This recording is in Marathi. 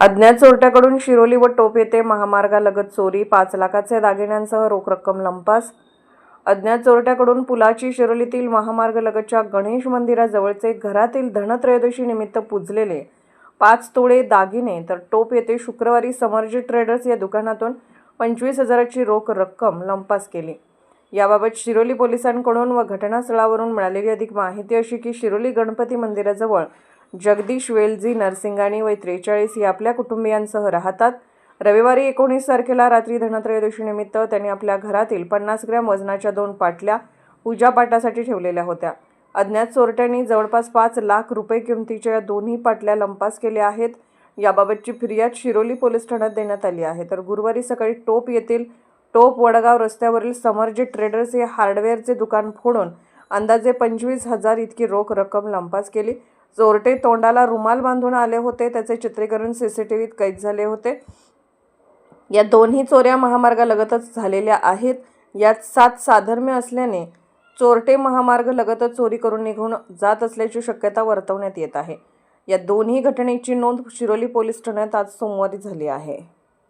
अज्ञात चोरट्याकडून शिरोली व टोप येथे महामार्गालगत चोरी पाच लाखाचे दागिन्यांसह रोख रक्कम लंपास. अज्ञात चोरट्याकडून पुलाची शिरोलीतील महामार्गलगतच्या गणेश मंदिराजवळचे घरातील धनत्रयोदशी निमित्त पुजलेले पाच तोळे दागिने तर टोप येथे शुक्रवारी समर्जी ट्रेडर्स या दुकानातून पंचवीस हजाराची रोख रक्कम लंपास केली. याबाबत शिरोली पोलिसांकडून व घटनास्थळावरून मिळालेली अधिक माहिती अशी की शिरोली गणपती मंदिराजवळ जगदीश वेलजी नरसिंगाणी वय त्रेचाळीस ही आपल्या कुटुंबियांसह राहतात. रविवारी एकोणीस तारखेला रात्री धनत्रयोदशीनिमित्त त्यांनी आपल्या घरातील पन्नास ग्रॅम वजनाच्या दोन पाटल्या पूजापाठासाठी ठेवलेल्या होत्या. अज्ञात चोरट्यांनी जवळपास पाच लाख रुपये किमतीच्या या दोन्ही पाटल्या लंपास केल्या आहेत. याबाबतची फिर्याद शिरोली पोलीस ठाण्यात देण्यात आली आहे. तर गुरुवारी सकाळी टोप येथील टोप वडगाव रस्त्यावरील समरजी ट्रेडर्स हे हार्डवेअरचे दुकान फोडून अंदाजे पंचवीस हजार इतकी रोख रक्कम लंपास केली. चोरटे तोंडाला रुमाल बांधून आले होते. त्याचे चित्रीकरण सी सी टी व्हीत कैद झाले होते. या दोन्ही चोऱ्या महामार्गालगतच झालेल्या आहेत. यात सात साधर्म्य असल्याने चोरटे महामार्ग लगतच चोरी करून निघून जात असल्याची शक्यता वर्तवण्यात येत आहे. या दोन्ही घटनेची नोंद शिरोली पोलीस ठाण्यात आज सोमवारी झाली आहे.